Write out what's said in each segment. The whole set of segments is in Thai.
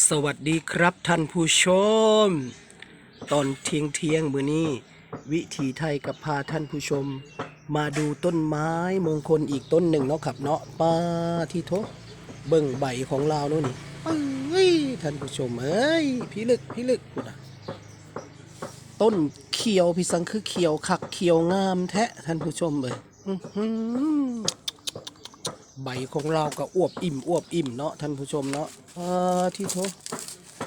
สวัสดีครับท่านผู้ชม ตอนเที่ยงเที่ยงมือนี้ วิถีไทยกับพาท่านผู้ชม มาดูต้นไม้มงคลอีกต้นหนึ่งเนาะครับเนาะป้าที่โทเบิ่งใบของเราโน่นนี่เอ้ยท่านผู้ชมเอ้ยพี่ลึกพี่ลึกนะต้นเขียวพี่สังคือเขียวคักเขียวงามแท้ท่านผู้ชมเอ้ยอือ ใบของเราก็อวบอิ่มอวบอิ่มเนาะท่านผู้ชมเนาะอ่าที่โท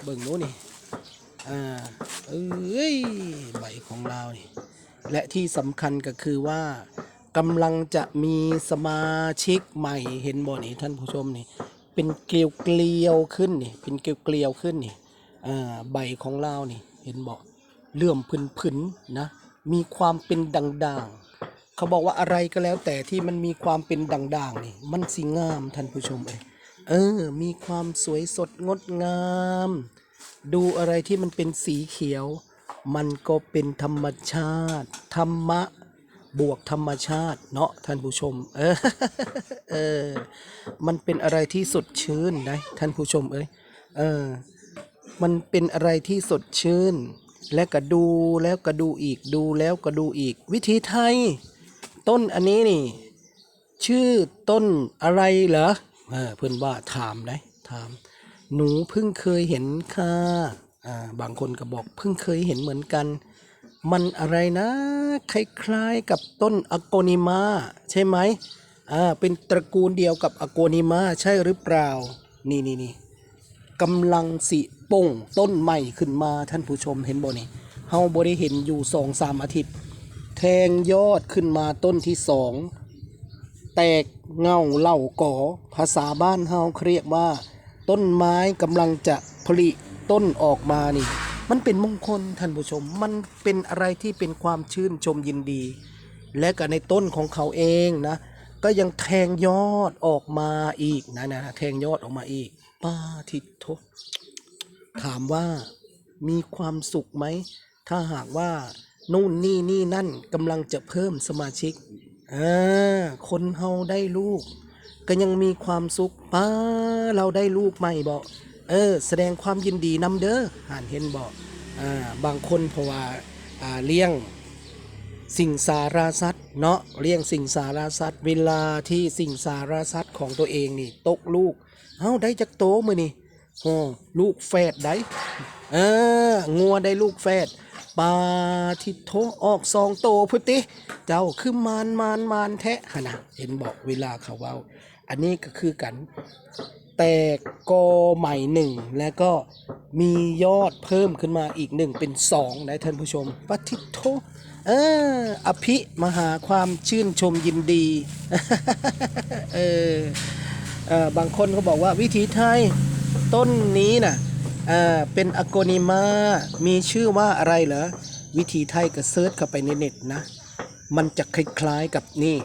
เบิ่งโน้นนี่อ่าเอ้ยใบของเรานี่และที่สำคัญก็คือว่ากำลังจะมีสมาชิกใหม่เห็นบ่นี่ท่านผู้ชมนี่เป็นเกลียวเกลียวขึ้นนี่เป็นเกลียวเกลียวขึ้นนี่อ่าใบของเรานี่เห็นบ่เลื่อมพื้นๆนะมีความเป็นด่างๆ เขาบอกว่าอะไรก็แล้วแต่ที่มันมีความเป็นด่างๆนี่มันสิงามท่านผู้ชมเอ้ยเออ มีความสวยสดงดงาม ดูอะไรที่มันเป็นสีเขียว มันก็เป็นธรรมชาติ ธรรมะบวกธรรมชาติเนาะท่านผู้ชม เออเออ มันเป็นอะไรที่สดชื่นนะท่านผู้ชมเอ้ยเออ มันเป็นอะไรที่สดชื่น และก็ดูแล้วก็ดูอีกดูแล้วก็ดูอีก วิธีไทย ต้นอันนี้นี่ ชื่อต้นอะไรเหรอเอเพื่อนว่าถามนะถาม หนูเพิ่งเคยเห็นค่ะอ่าบางคนก็บอกเพิ่งเคยเห็นเหมือนกัน มันอะไรนะ คล้ายๆกับต้นอโกนิมาใช่ไหมอ่าเป็นตระกูลเดียวกับอโกนิมาใช่หรือเปล่า นี่นี่นี่กำลังสิป่งต้นใหม่ขึ้นมาท่านผู้ชมเห็นบ่นี่เฮาบ่ได้เห็นอยู่สองสามอาทิตย์ แทงยอดขึ้นมาต้นที่สอง แตกเงาเหล่าก่อ ภาษาบ้านเฮาเรียกว่า ต้นไม้กำลังจะผลิต้นออกมานี่ มันเป็นมงคลท่านผู้ชม มันเป็นอะไรที่เป็นความชื่นชมยินดี และก็ในต้นของเขาเองนะ ก็ยังแทงยอดออกมาอีกนะนะแทงยอดออกมาอีกป้าทิโทถามว่ามีความสุขไหม ถ้าหากว่า นู่นนี่นี่นั่นกำลังจะเพิ่มสมาชิกอ่าคนเฮาได้ลูก ก็ยังมีความสุขป้าเราได้ลูกใหม่บอกเออ แสดงความยินดีนำเด้อห่านเห็นบอกอ่าบางคนเพราะว่าอ่าเลี้ยงสิ่งสาราสัตว์เนาะเลี้ยงสิ่งสาราสัตว์เวลาที่สิ่งสาราสัตว์ของตัวเองนี่ตกลูกเอ้าได้จากโตมือนี่โอ้ลูกแฝดได้เอองัวได้ลูกแฝด ปาทิโทออกซองโตพุติ เจ้าคือมานมานมานแทะหนะเห็นบอกเวลาเขาเว้า อันนี้ก็คือกันแตกกอใหม่หนึ่งแล้วก็มียอดเพิ่มขึ้นมาอีกหนึ่งเป็นสองนะท่านผู้ชมปฏิโทเอออภิมหาความชื่นชมยินดีเออเออบางคนเขาบอกว่าวิถีไทยต้นนี้น่ะ เออเป็นอโกนิมา มีชื่อว่าอะไรเหรอ วิธีไทยก็เซิร์ชเข้าไปในเน็ตนะ มันจะคล้ายๆกับนี่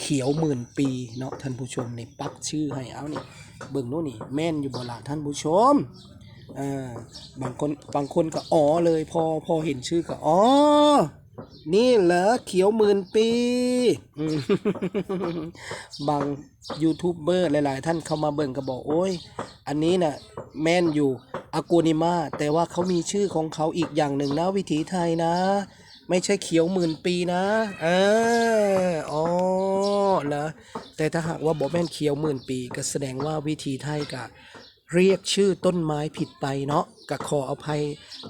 เขียวหมื่นปีเนาะท่านผู้ชมนี่ปักชื่อให้เอานี่เบิ่งโน่นนี่แม่นอยู่บ่ล่ะท่านผู้ชมอ่าบางคนบางคนก็อ๋อเลยพอพอเห็นชื่อก็อ๋อ นี่เหรอเขียวหมื่นปี บางยูทูบเบอร์หลายๆ ท่านเข้ามาเบิ่งก็บอกโอ้ย อันนี้น่ะแม่นอยู่อากูนิมาแต่ว่าเขามีชื่อของเขาอีกอย่างหนึ่งนะวิถีไทยนะ ไม่ใช่เขียวหมื่นปีนะเอออ๋อนะแต่ถ้าหากว่าบอกแม่นเขียวหมื่นปี ก็แสดงว่าวิถีไทยกะ เรียกชื่อต้นไม้ผิดไปเนาะก็ขออภัย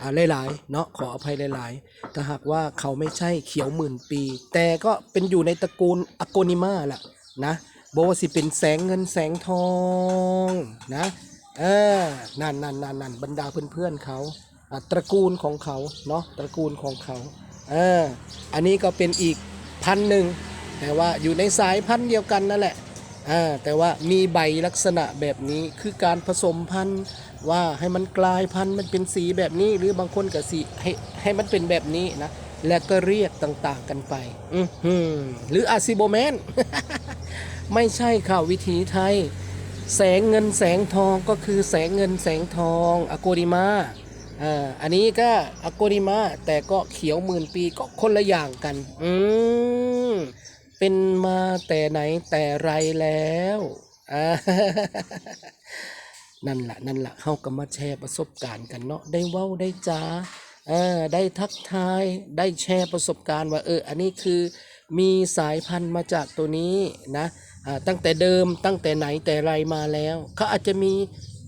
อ่าหลายๆเนาะขออภัยหลายๆถ้าหากว่าเขาไม่ใช่เขียวหมื่นปี แต่ก็เป็นอยู่ในตระกูลอโกนิมาแหละนะบอกว่าสิเป็นแสงเงินแสงทองนะเออนั่นนั่นนั่นนั่นบรรดาเพื่อนๆเขาอะตระกูลของเขาเนาะตระกูลของเขาเอออันนี้ก็เป็นอีกพันหนึ่งแต่ว่าอยู่ในสายพันธุ์เดียวกันนั่นแหละ อ่าแต่ว่ามีใบลักษณะแบบนี้คือการผสมพันธุ์ว่าให้มันกลายพันธุ์มันเป็นสีแบบนี้ หรือบางคนก็สีให้ให้มันเป็นแบบนี้นะและก็เรียกต่างๆกันไปอืหรืออาซิโบแมนไม่ใช่ค่ะวิถีไทย แสงเงินแสงทองก็คือแสงเงินแสงทองอโกริมาอ่าอันนี้ก็อโกริมาแต่ก็เขียวหมื่นปีก็คนละอย่างกัน อืม เป็นมาแต่ไหนแต่ไรแล้วนั่นแหละนั่นแหละเฮาก็มาแชร์ประสบการณ์กันเนาะได้เว้าได้จ้าเออได้ทักทายได้แชร์ประสบการณ์ว่าเอออันนี้คือมีสายพันธุ์มาจากตัวนี้นะอ่าตั้งแต่เดิมตั้งแต่ไหนแต่ไรมาแล้วเขาอาจจะมี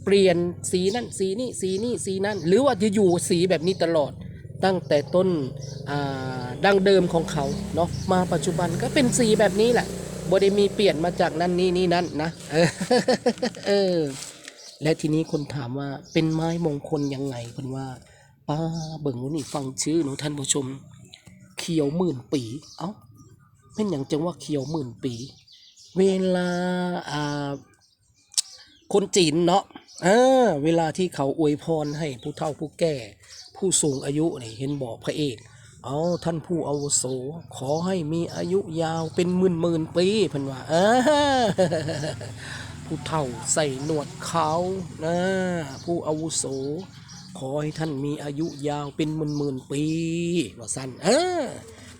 เปลี่ยนสีนั่นสีนี่สีนี่สีนั่น หรือว่าจะอยู่สีแบบนี้ตลอด ตั้งแต่ต้นดั้งเดิมของเขาเนาะมาปัจจุบันก็เป็นสีแบบนี้แหละบ่ได้มีเปลี่ยนมาจากนั่นนี่นี่นั่นนะเออและทีนี้คนถามว่าเป็นไม้มงคลยังไงคนว่า ป้าเบิ่งนี่ฟังชื่อหนูท่านผู้ชม เขียวหมื่นปี เอ้าเป็นอย่างจังว่าเขียวหมื่นปี เวลาอ่าคนจีนเนาะเออเวลาที่เขาอวยพรให้ผู้เฒ่าผู้แก่ ผู้สูงอายุนี่เห็นบอกพระเอก เอาท่านผู้อาวุโส ขอให้มีอายุยาวเป็นหมื่นหมื่นปีเพันว่าเออผู้เฒ่าใส่หนวดเขานะผู้อาวุโส ขอให้ท่านมีอายุยาวเป็นหมื่นหมื่นปีว่าสั้นเออ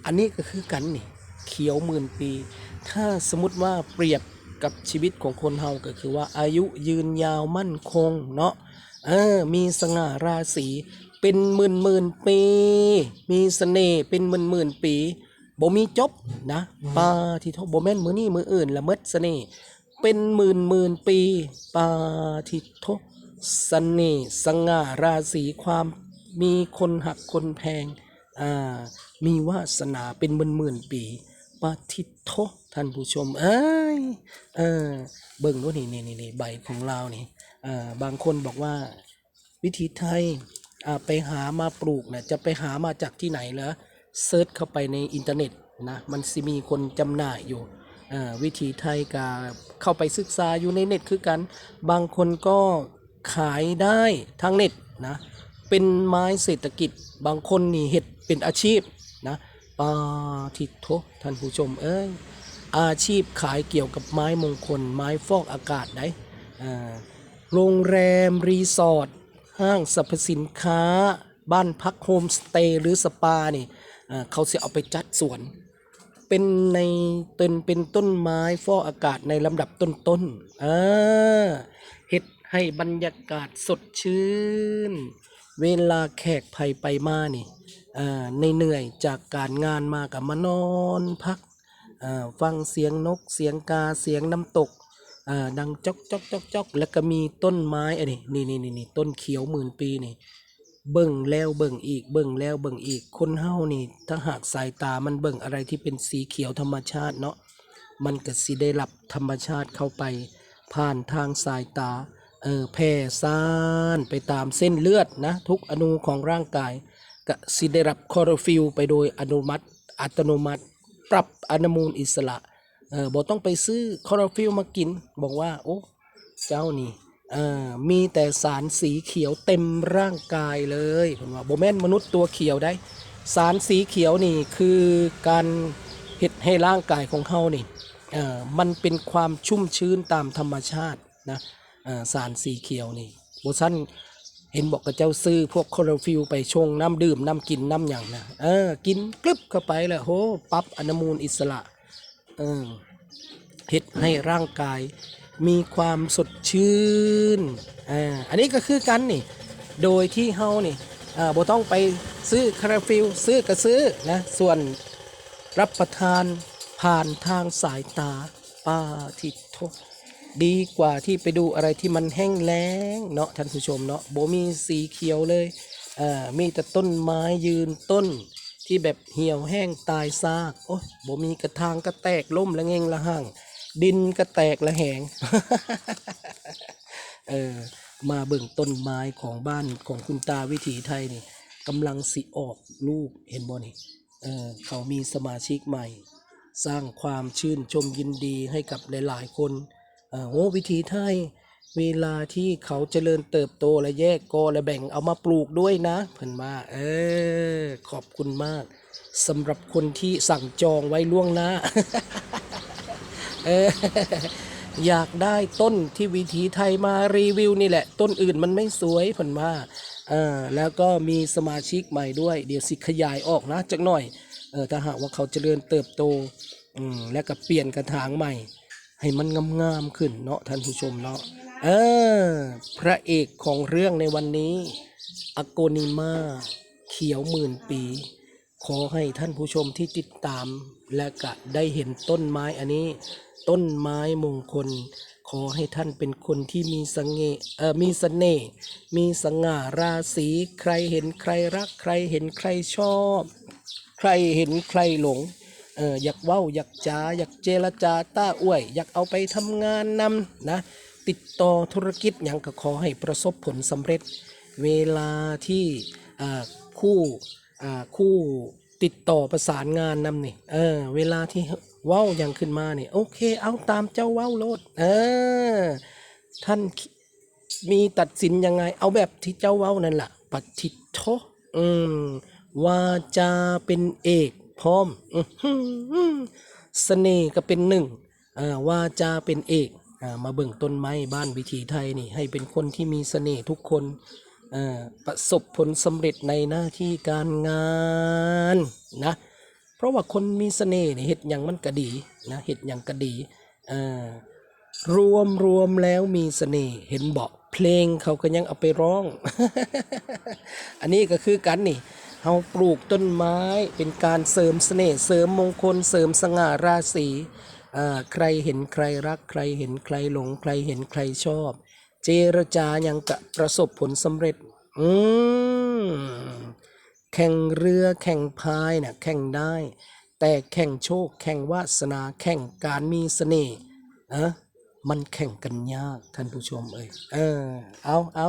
อันนี้ก็คือกันนี่เขียวหมื่นปี ถ้าสมมติว่าเปรียบกับชีวิตของคนเฮาก็คือว่าอายุยืนยาวมั่นคงเนาะเออมีสง่าราศี เป็นหมื่นหมื่นปี มีเสน่ห์เป็นหมื่นหมื่นปีบ่มีจบนะปาที่ทบบ่แม่นมือนี่มืออื่นละเมิดเสน่ห์เป็นหมื่นหมื่นปีปาทิโทเสน่ห์สง่าราศีความมีคนหักคนแพงอ่ามีวาสนาเป็นหมื่นหมื่นปีปาทิโทท่านผู้ชม เอ้ยเออเบิ่งดูนี่นี่นี่นี่ใบของเรานี่อ่าบางคนบอกว่า วิธีไทย ไปหามาปลูกนะจะไปหามาจากที่ไหนเหรอเซิร์ชเข้าไปในอินเทอร์เน็ตนะมันสิมีคนจำหน่ายอยู่วิธีไทยกาเข้าไปศึกษาอยู่ในเน็ตคือกัน บางคนก็ขายได้ทางเน็ตนะเป็นไม้เศรษฐกิจบางคนนี่เห็ดเป็นอาชีพนะปาทิโทท่านผู้ชมเอ้ยอาชีพขายเกี่ยวกับไม้มงคล ไม้ฟอกอากาศได้โรงแรมรีสอร์ท ห้างสรรพสินค้า บ้านพักโฮมสเตย์หรือสปาเนี่อ่าเขาจะเอาไปจัดสวน เป็นในเป็นเป็นต้นไม้ฟอกอากาศในลำดับต้นๆอ่าเฮ็ดให้บรรยากาศสดชื่น เวลาแขกภัยไปมานี่อ่าในเหนื่อยจากการงานมากับมานอนพักฟังเสียงนกเสียงกาเสียงน้ำตก อ่าดังจอกจอกจอกจอกแล้วก็มีต้นไม้อันนี้นี่นี่นี่นี่ต้นเขียวหมื่นปีนี่ เบิ่งแล้วเบิ่งอีกเบิ่งแล้วเบิ่งอีก คนเฮานี่ ถ้าหากสายตามันเบิ่งอะไรที่เป็นสีเขียวธรรมชาติเนาะมันก็สิได้รับธรรมชาติเข้าไป ผ่านทางสายตาเออแผ่ซ่านไปตามเส้นเลือดนะ ทุกอนูของร่างกายก็สิได้รับคลอโรฟิลไปโดยอนุมัติ อัตโนมัติ ปรับอนุมูลอิสระ เออบอกต้องไปซื้อคอโรฟิลมากิน บอกว่า โอ้ เจ้านี่เออมีแต่สารสีเขียวเต็มร่างกายเลยผมว่าโบแมนมนุษย์ตัวเขียวได้ สารสีเขียวนี่คือการเฮ็ดให้ร่างกายของเขานี่เออมันเป็นความชุ่มชื้นตามธรรมชาตินะเออสารสีเขียวนี่โบซันเห็นบอกกับเจ้าซื้อพวกคอโรฟิลไปชงน้ำดื่มน้ำกินน้ำอย่างนะเออกินกลึบเข้าไปแล้วโหปรับอนุมูลอิสระ เออเฮ็ดให้ร่างกายมีความสดชื่นอ่าอันนี้ก็คือกันนี่ โดยที่เฮานี่อ่าบ่ต้องไปซื้อคาราฟิลซื้อก็ซื้อนะส่วนรับประทานผ่านทางสายตาป้าทิโทดีกว่าที่ไปดูอะไรที่มันแห้งแล้งเนาะท่านผู้ชมเนาะบ่มีสีเขียวเลยอ่ามีแต่ต้นไม้ยืนต้น ที่แบบเหี่ยวแห้งตายซาก โอ้ยบ่มีกระทางก็แตกล่มละเงงละห่าง ดินก็แตกละแหง เออ มาเบิ่งต้นไม้ของบ้านของคุณตาวิถีไทยนี่กำลังสิออกลูกเห็นบ่นี่ เออ เขามีสมาชิกใหม่ สร้างความชื่นชมยินดีให้กับหลาย ๆ คน เออโอ้วิถีไทย เวลาที่เขาเจริญเติบโตและแยกกอและแบ่งเอามาปลูกด้วยนะ เพิ่นมาเออขอบคุณมากสำหรับคนที่สั่งจองไว้ล่วงหน้าเอออยากได้ต้นที่วิถีไทยมารีวิวนี่แหละ ต้นอื่นมันไม่สวยเพิ่นมาเออแล้วก็มีสมาชิกใหม่ด้วย เดี๋ยวสิขยายออกนะจักหน่อยเออถ้าหากว่าเขาเจริญเติบโตอืมแล้วก็เปลี่ยนกระถางใหม่ ให้มันงามๆขึ้นเนาะท่านผู้ชมเนาะ เออ พระเอกของเรื่องในวันนี้อโกนิมาเขียวหมื่นปี ขอให้ท่านผู้ชมที่ติดตาม และก็ได้เห็นต้นไม้อันนี้ ต้นไม้มงคล ขอให้ท่านเป็นคนที่มีสงเงเออมีเสน่ห์มีสง่าราศีใครเห็นใครรัก ใครเห็นใครชอบ ใครเห็นใครหลงเอออยากเว้าอยากจาอยากเจรจาต้าอ้วย อยากเอาไปทำงานนำนะ ติดต่อธุรกิจอย่างก็ขอให้ประสบผลสำเร็จ เวลาที่คู่คู่ติดต่อประสานงานนำนี่เออเวลาที่เว้าอย่างขึ้นมาเนี่ยโอเค เอาตามเจ้าเว้าโลดเออท่านมีตัดสินยังไง เอาแบบที่เจ้าเว้านั่นแหละปฏิโทอืมวาจาเป็นเอกพร้อมอื้อหือเสน่ห์ก็เป็นหนึ่งอ่าวาจาเป็นเอก มาเบิ่งต้นไม้บ้านวิถีไทยนี่ให้เป็นคนที่มีเสน่ห์ทุกคนประสบผลสำเร็จในหน้าที่การงานนะเพราะว่าคนมีเสน่ห์เนี่ยเห็ดอย่างมันก็ดีนะเห็ดอย่างก็ดีรวมรวมแล้วมีเสน่ห์เห็นบอกเพลงเขาก็ยังเอาไปร้อง อันนี้ก็คือกันนี่เฮาปลูกต้นไม้เป็นการเสริมเสน่ห์เสริมมงคลเสริมสง่าราศี ใครเห็นใครรักใครเห็นใครหลงใครเห็นใครชอบ เจรจายังกะประสบผลสำเร็จ อืมแข่งเรือแข่งพายน่ะแข่งได้ แต่แข่งโชค แข่งวาสนาแข่งการมีเสน่ห์อะมันแข่งกันยากท่านผู้ชมเอ้ยเออเอาเอา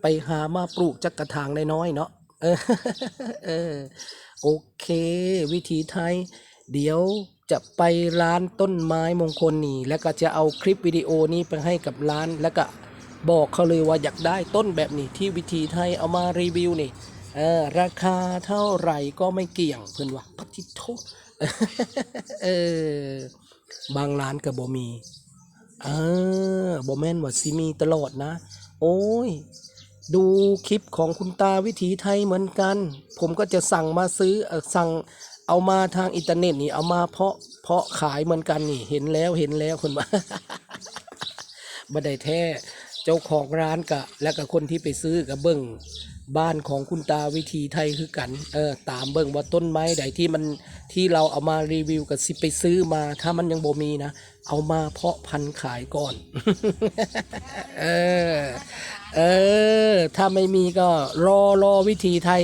ไปหามาปลูกจักกระถางน้อยเนาะเออเออโอเค วิธีไทย เดี๋ยว จะไปร้านต้นไม้มงคลนี่ แล้วก็จะเอาคลิปวิดีโอนี้ไปให้กับร้าน แล้วก็บอกเขาเลยว่าอยากได้ต้นแบบนี้ที่วิธีไทยเอามารีวิวนี่เออราคาเท่าไหร่ก็ไม่เกี่ยงเพื่อนว่าพัทิโทเออบางร้านก็บ่มีเออบ่แม่นว่าสิมีตลอดนะ โอ้ย ดูคลิปของคุณตาวิถีไทยเหมือนกัน ผมก็จะสั่งมาซื้ออสั่ง เอามาทางอินเทอร์เน็ตนี่เอามาเพาะเพาะขายเหมือนกันนี่ เห็นแล้วเห็นแล้วคนมาบ่ได้แท้ เจ้าของร้านกะ และกับคนที่ไปซื้อกับเบิ้ง บ้านของคุณตาวิธีไทยคือกันเออตามเบิ้งว่าต้นไม้ใดที่มันที่เราเอามารีวิวกับสิไปซื้อมา ถ้ามันยังบ่มีนะ เอามาเพาะพันธุ์ขายก่อน เออเออ ถ้าไม่มีก็รอรอวิธีไทย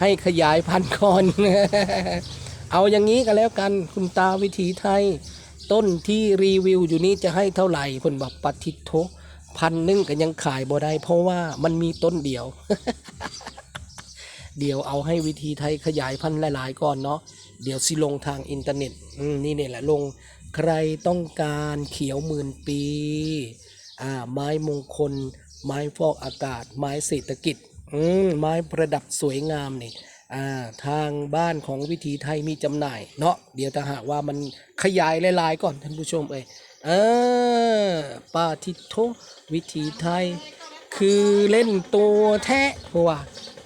ให้ขยายพันธุ์ก่อน เอาอย่างนี้ก็แล้วกันคุณตาวิถีไทย ต้นที่รีวิวอยู่นี้จะให้เท่าไหร่คนบอกปฏิทโท พันหนึงก็ยังขายบ่ได้ เพราะว่ามันมีต้นเดียว เดี๋ยวเอาให้วิธีไทยขยายพันธุ์หลายๆก่อนเนาะเดี๋ยวสิลงทางอินเทอร์เน็ตนี่เนี่ยแหละลงใครต้องการเขียวหมื่นปีอ่าไม้มงคล ไม้ฟอกอากาศ ไม้เศรษฐกิจอืมไม้ประดับสวยงามนี่อ่าทางบ้านของวิถีไทยมีจำหน่าย เนาะเดี๋ยวถ้าหากว่ามันขยายหลายๆก่อนท่านผู้ชมเอ้ย เออปาทิโทวิถีไทย คือเล่นตัวแทะเพราะว่า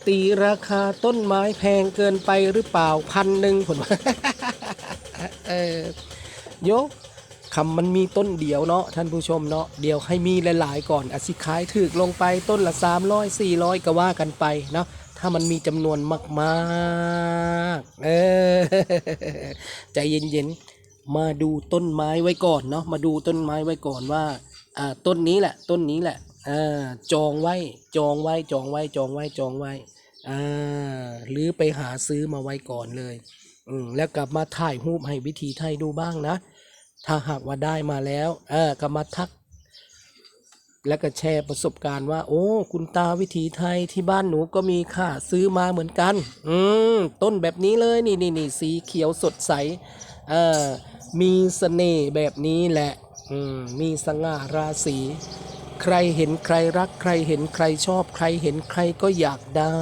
ตีราคาต้นไม้แพงเกินไปหรือเปล่าพันหนึ่งผมว่าเออโยกคำมันมีต้นเดียวเนาะท่านผู้ชมเนาะเดียวให้มีหลายๆก่อนอาสิขายถึกลงไปต้นละ 300 400 ก็ว่ากันไปเนาะถ้ามันมีจำนวนมาก ๆ เออ ใจเย็น ๆ มาดูต้นไม้ไว้ก่อนเนาะมาดูต้นไม้ไว้ก่อนว่าอ่าต้นนี้แหละต้นนี้แหละอ่าจองไว้จองไว้จองไว้จองไว้จองไว้อ่าหรือไปหาซื้อมาไว้ก่อนเลยอืมแล้วกลับมาถ่ายรูปให้วิธีไทยดูบ้างนะ ถ้าหากว่าได้มาแล้วเออก็มาทัก แล้วก็แชร์ประสบการณ์ว่า โอ้ คุณตาวิถีไทยที่บ้านหนูก็มีค่ะซื้อมาเหมือนกัน อืมต้นแบบนี้เลยนี่นี่นี่สีเขียวสดใสเออ มีเสน่ห์แบบนี้แหละอืมมีสง่าราศีใครเห็นใครรักใครเห็นใครชอบใครเห็นใครก็อยากได้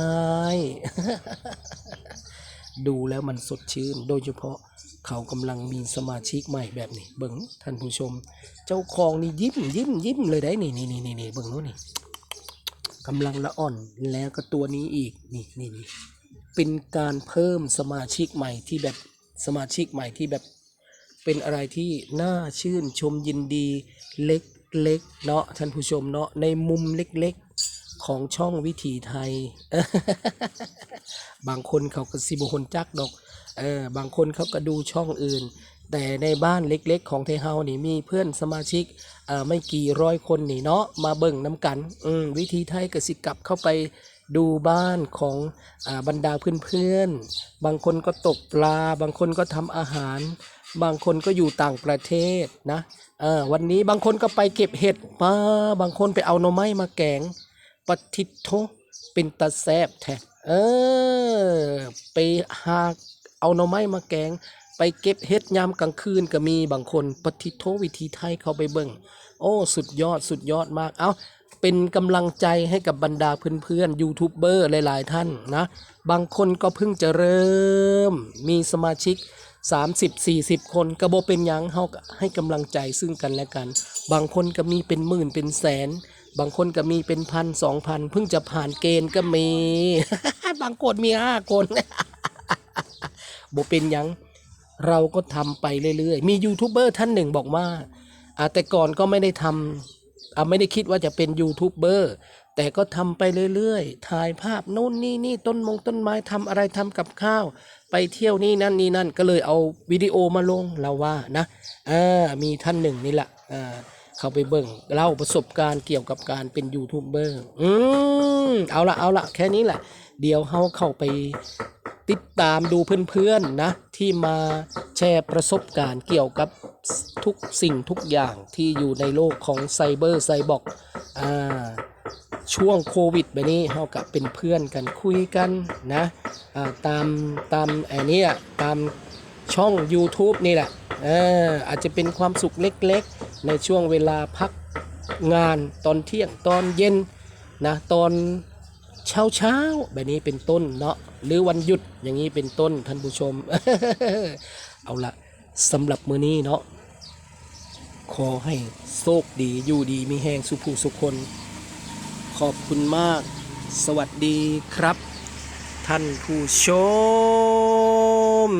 ดูแล้วมันสดชื่น โดยเฉพาะเขากำลังมีสมาชิกใหม่แบบนี้ เบิ่งท่านผู้ชม เจ้าของนี่ยิ้มยิ้มยิ้มเลยได้นี่นี่นี่นี่นี่เบิ่งโน้นนี่กำลังละอ่อนแล้วก็ตัวนี้อีกนี่นี่นี่เป็นการเพิ่มสมาชิกใหม่ที่แบบสมาชิกใหม่ที่แบบ เป็นอะไรที่น่าชื่นชมยินดีเล็กๆเนาะท่านผู้ชมเนาะในมุมเล็กๆของช่องวิถีไทย บางคนเขาก็สิบคนจักดอกเออบางคนเขาก็ดูช่องอื่น แต่ในบ้านเล็กๆ ของไทเฮานี่มีเพื่อนสมาชิกเอ่อไม่กี่ร้อยคนนี่เนาะมาเบิ่งน้ำกันอืมวิธีไทยก็สิกลับเข้าไปดูบ้านของอาบรรดาเพื่อนๆ บางคนก็ตกปลา บางคนก็ทำอาหาร บางคนก็อยู่ต่างประเทศนะเออวันนี้บางคนก็ไปเก็บเห็ดมาบางคนไปเอาหน่อไม้มาแกงปฏิทโทเป็นตาแซบแท้เออไปหาเอาหน่อไม้มาแกง ไปเก็บเห็ดยามกลางคืนก็มีบางคนปฏิโทวิธีไทยเขาไปเบิ่ง โอ้สุดยอดสุดยอดมากเอาเป็นกำลังใจให้กับบรรดาเพื่อนๆยูทูบเบอร์หลายๆท่านนะ บางคนก็เพิ่งจะเริ่มมีสมาชิก 30-40 คนกระโบเป็นยังเฮาก็ให้กำลังใจซึ่งกันและกัน บางคนก็มีเป็นหมื่นเป็นแสน บางคนก็มีเป็นพันสองพันเพิ่งจะผ่านเกณฑ์ก็มี บางคนมีห้าคนโบเป็นยังเราก็ทำไปเรื่อยๆ มียูทูบเบอร์ท่านหนึ่งบอกว่าอแต่ก่อนก็ไม่ได้ทำไม่ได้คิดว่าจะเป็นยูทูบเบอร์ แต่ก็ทำไปเรื่อยๆ ถ่ายภาพโน่นนี่นี่ต้นมงต้นไม้ทำอะไรทำกับข้าว ไปเที่ยวนี่นั่นนี่นั่นก็เลยเอาวิดีโอมาลงเราว่านะอ่ามีท่านหนึ่งนี่แหละอ่าเขาไปเบิ่งเล่าประสบการณ์เกี่ยวกับการเป็นยูทูบเบอร์อืมเอาละเอาละแค่นี้แหละ เดี๋ยวเฮาเข้าไปติดตามดูเพื่อนๆนะ ที่มาแชร์ประสบการณ์เกี่ยวกับทุกสิ่งทุกอย่างที่อยู่ในโลกของไซเบอร์ไซบอร์กอ่า ช่วงโควิดแบบนี้เฮากับเป็นเพื่อนกันคุยกันนะตามตามไอ้นี้ตามช่อง YouTube นี่แหละอาจจะเป็นความสุขเล็กๆ ในช่วงเวลาพักงานตอนเที่ยงตอนเย็นนะตอนเช้าเช้าแบบนี้เป็นต้นเนาะหรือวันหยุดอย่างนี้เป็นต้นท่านผู้ชม เอาละสำหรับมือนี้เนาะขอให้โชคดีอยู่ดีมีแหงสุภูสุคน ขอบคุณมาก สวัสดีครับ ท่านผู้ชม